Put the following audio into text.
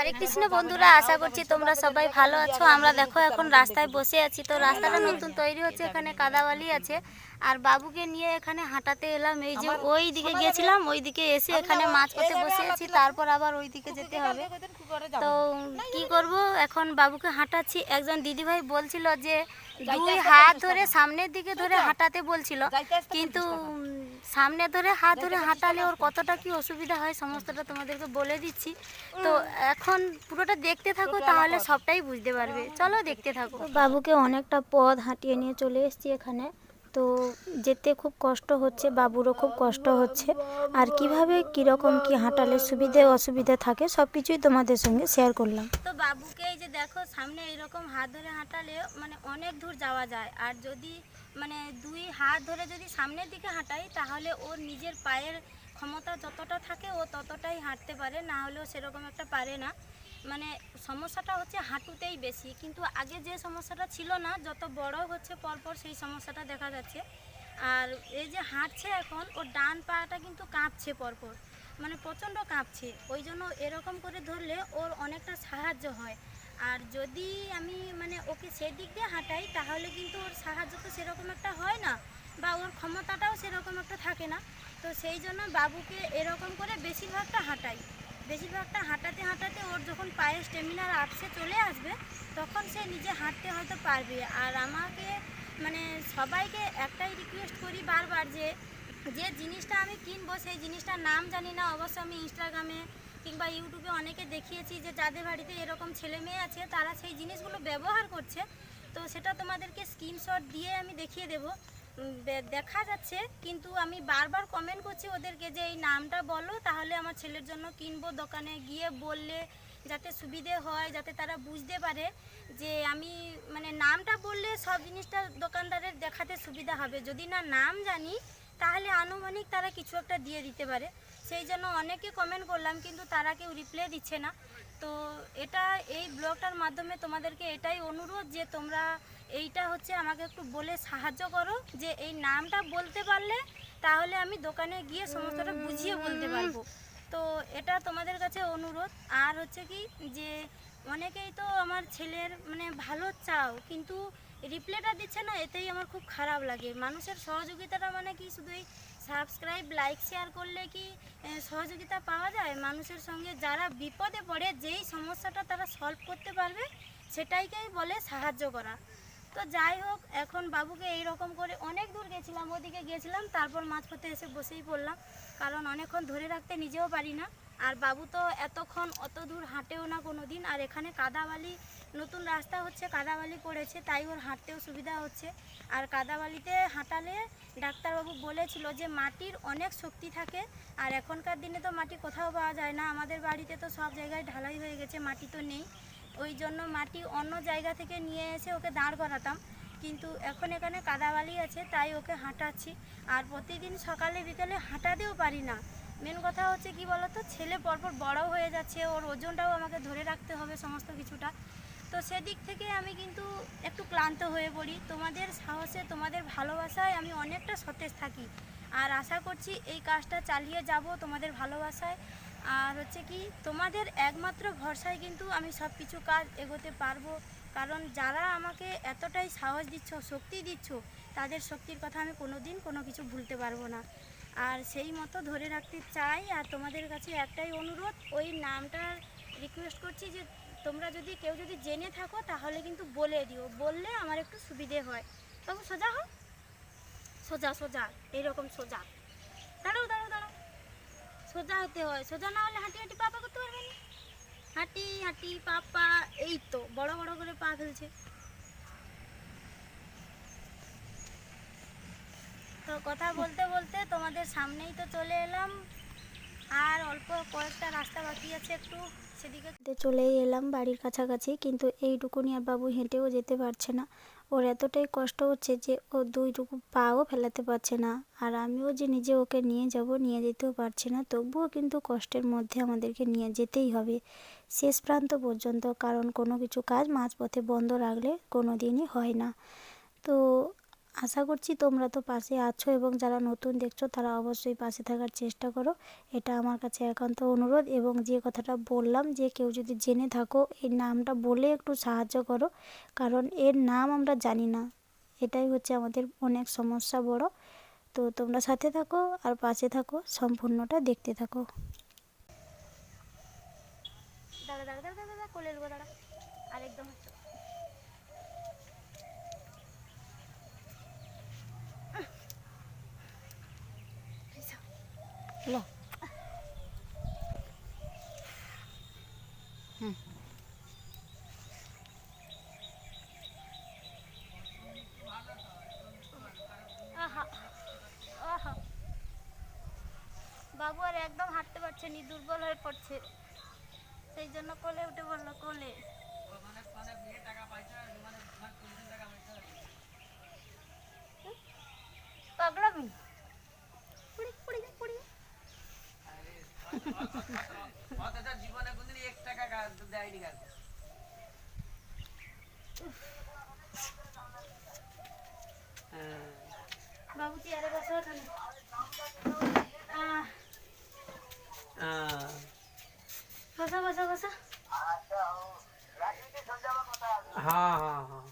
হরে কৃষ্ণ বন্ধুরা আশা করছি তোমরা সবাই ভালো আছো। আমরা দেখো এখন রাস্তায় বসে আছি। তো রাস্তাটা নতুন তৈরি হচ্ছে এখানে কাদাবালি আছে। আর বাবুকে নিয়ে এখানে হাঁটাতে এলাম। এই যে ওই দিকে গিয়েছিলাম ওই দিকে এসে এখানে মাছ পথে বসে আছি তারপর আবার ওই দিকে যেতে হবে। তো কি করব? এখন বাবুকে হাঁটাচ্ছি। একজন দিদিভাই বলছিল যে দুই হাত ধরে সামনের দিকে ধরে হাঁটাতে বলছিল। কিন্তু সামনে ধরে হাত ধরে হাঁটালে ওর কতটা কি অসুবিধা হয় সমস্তটা তোমাদেরকে বলে দিচ্ছি। তো এখন পুরোটা দেখতে থাকো তাহলে সবটাই বুঝতে পারবে। চলো দেখতে থাকো। বাবুকে অনেকটা পথ হাঁটিয়ে নিয়ে চলে এসছি এখানে। তো যেতে খুব কষ্ট হচ্ছে, বাবুরও খুব কষ্ট হচ্ছে। আর কীভাবে, কীরকম, কি হাঁটালে সুবিধে, অসুবিধে থাকে সব কিছুই তোমাদের সঙ্গে শেয়ার করলাম। তো বাবুকে এই যে দেখো, সামনে এইরকম হাত ধরে হাঁটালে মানে অনেক দূর যাওয়া যায়। আর যদি মানে দুই হাত ধরে যদি সামনের দিকে হাঁটাই, তাহলে ওর নিজের পায়ের ক্ষমতা যতটা থাকে, ও ততটাই হাঁটতে পারে। না হলেও সেরকম একটা পারে না। মানে সমস্যাটা হচ্ছে হাঁটুতেই বেশি। কিন্তু আগে যে সমস্যাটা ছিল না, যত বড় হচ্ছে পরপর সেই সমস্যাটা দেখা যাচ্ছে। আর এই যে হাঁটছে এখন, ওর ডান পাটা কিন্তু কাঁপছে পরপর। মানে প্রচণ্ড কাঁপছে। ওই জন্য এরকম করে ধরলে ওর অনেকটা সাহায্য হয়। আর যদি আমি মানে ওকে সেদিক দিয়ে হাঁটাই, তাহলে কিন্তু ওর সাহায্য তো সেরকম একটা হয় না বা ওর ক্ষমতাটাও সেরকম একটা থাকে না। তো সেই জন্য বাবুকে এরকম করে বেশিরভাগটা হাঁটাই। বেশিরভাগটা হাঁটাতে হাঁটাতে ওর যখন পায়ে স্টেমিনার আপসে চলে আসবে, তখন সে নিজে হাঁটতে হয়তো পারবে। আর আমাকে মানে সবাইকে একটাই রিকোয়েস্ট করি বারবার যে যে জিনিসটা আমি কিনবো সেই জিনিসটার নাম জানি না। অবশ্য আমি ইনস্টাগ্রামে কিংবা ইউটিউবে অনেকে দেখিয়েছি যে, যাদের বাড়িতে এরকম ছেলে মেয়ে আছে, তারা সেই জিনিসগুলো ব্যবহার করছে। তো সেটা তোমাদেরকে স্ক্রিনশট দিয়ে আমি দেখিয়ে দেবো। দেখা যাচ্ছে, কিন্তু আমি বারবার কমেন্ট করছি ওদেরকে যে এই নামটা বলো, তাহলে আমার ছেলের জন্য কিনবো দোকানে, গিয়ে বললে যাতে সুবিধে হয়, যাতে তারা বুঝতে পারে যে আমি মানে নামটা বললে সব জিনিসটা দোকানদারের দেখাতে সুবিধা হবে। যদি না নাম জানি, তাহলে আনুমানিক তারা কিছু একটা দিয়ে দিতে পারে। সেই জন্য অনেকে কমেন্ট করলাম, কিন্তু তারা কেউ রিপ্লাই দিচ্ছে না। তো এটা এই ব্লগটার মাধ্যমে তোমাদেরকে এটাই অনুরোধ যে তোমরা এইটা হচ্ছে আমাকে একটু বলে সাহায্য করো যে এই নামটা বলতে পারলে তাহলে আমি দোকানে গিয়ে সমস্তটা বুঝিয়ে বলতে পারব। তো এটা তোমাদের কাছে অনুরোধ। আর হচ্ছে কি যে অনেকেই তো আমার ছেলের মানে ভালো চাও, কিন্তু রিপ্লাইটা দিচ্ছে না, এতেই আমার খুব খারাপ লাগে। মানুষের সহযোগিতাটা মানে কি, শুধু এই সাবস্ক্রাইব লাইক শেয়ার করলে কি সহযোগিতা পাওয়া যায়? মানুষের সঙ্গে যারা বিপদে পড়ে, যেই সমস্যাটা তারা সলভ করতে পারবে, সেটাইকেই বলে সাহায্য করা। তো যাই হোক, এখন বাবুকে এই রকম করে অনেক দূর গেছিলাম, ওদিকে গেছিলাম, তারপর মাঝপথে এসে বসেই পড়লাম। কারণ অনেকক্ষণ ধরে রাখতে নিজেও পারি না। আর বাবু তো এতক্ষণ অত দূর হাঁটেও না কোনো দিন আর এখানে কাদাবালি, নতুন রাস্তা হচ্ছে, কাদাবালি পড়েছে, তাই ওর হাঁটতেও সুবিধা হচ্ছে। আর কাদাবালিতে হাঁটালে ডাক্তারবাবু বলেছিল যে মাটির অনেক শক্তি থাকে, আর এখনকার দিনে তো মাটি কোথাও পাওয়া যায় না। আমাদের বাড়িতে তো সব জায়গায় ঢালাই হয়ে গেছে, মাটি তো নেই। ওই জন্য মাটি অন্য জায়গা থেকে নিয়ে এসে ওকে দাঁড় করাতাম। কিন্তু এখন এখানে কাদাবালি আছে, তাই ওকে হাঁটাচ্ছি। আর প্রতিদিন সকালে বিকালে হাঁটাতেও পারি না। মেন কথা হচ্ছে কি বলতো, ছেলে পরপর বড় হয়ে যাচ্ছে, ওর ওজনটাও আমাকে ধরে রাখতে হবে সমস্ত কিছুটা। তো সেদিক থেকে আমি কিন্তু একটু ক্লান্ত হয়ে পড়ি। তোমাদের সাহসে, তোমাদের ভালোবাসায় আমি অনেকটা সতেজ থাকি। আর আশা করছি এই কাজটা চালিয়ে যাব তোমাদের ভালোবাসায়। আর হচ্ছে কি, তোমাদের একমাত্র ভরসায় কিন্তু আমি সব কিছু কাজ এগোতে পারব। কারণ যারা আমাকে এতটাই সাহস দিচ্ছ, শক্তি দিচ্ছ, তাদের শক্তির কথা আমি কোনো দিন কোনো কিছু ভুলতে পারব না। আর সেই মতো ধরে রাখতে চাই। আর তোমাদের কাছে একটাই অনুরোধ, ওই নামটা রিকোয়েস্ট করছি যে তোমরা যদি কেউ যদি জেনে থাকো তাহলে কিন্তু বলে দিও। বললে আমার একটু সুবিধে হয়। তবু সোজা হোক সোজা সোজা এইরকম সোজা। দাঁড়াও দাঁড়াও দাঁড়াও। সোজা হতে হয়। সোজা না হলে হাঁটি হাঁটি পাপা করতে পারবে না। হাঁটি হাঁটি পাপা এই তো, বড় বড় করে পা ফেলছে। তো কথা বলতে বলতে সামনেই তো চলে এলাম। আর অল্প কয়েকটা রাস্তা বাকি আছে একটু সেদিকে। চলেই এলাম বাড়ির কাছাকাছি, কিন্তু এইটুকুনি আর বাবু হেঁটেও যেতে পারছে না। ওর এতটাই কষ্ট হচ্ছে যে ও দুইটুকু পাও ফেলাতে পারছে না। আর আমিও যে নিজে ওকে নিয়ে যাব, নিয়ে যেতেও পারছি না, তবুও কিন্তু কষ্টের মধ্যে আমাদেরকে নিয়ে যেতেই হবে। শেষ প্রান্ত পর্যন্ত কারণ কোনো কিছু কাজ মাঝপথে বন্ধ রাখলে কোনো দিনই হয় না। তো আশা করছি তোমরা তো পাশে আছো এবং যারা নতুন দেখছ, তারা অবশ্যই পাশে থাকার চেষ্টা করো। এটা আমার কাছে একান্ত অনুরোধ এবং যে কথাটা বললাম যে কেউ যদি জেনে থাকো এই নামটা বলে একটু সাহায্য করো, কারণ এর নাম আমরা জানি না। এটাই হচ্ছে আমাদের অনেক সমস্যা বড়। তো তোমরা সাথে থাকো আর পাশে থাকো, সম্পূর্ণটা দেখতে থাকো। দাঁড়া আর একদম লো আহা আহা বাবু আর একদম হাঁটতে পারছে নি, দুর্বল হয়ে পড়ছে। সেই জন্য কোলে উঠে বলল, কোলে। দেয়নি গাছ হ্যাঁ বাবু চেয়ারে বসো ওখানে আহ, আহ, বসো বসো বসো হ্যাঁ হ্যাঁ হ্যাঁ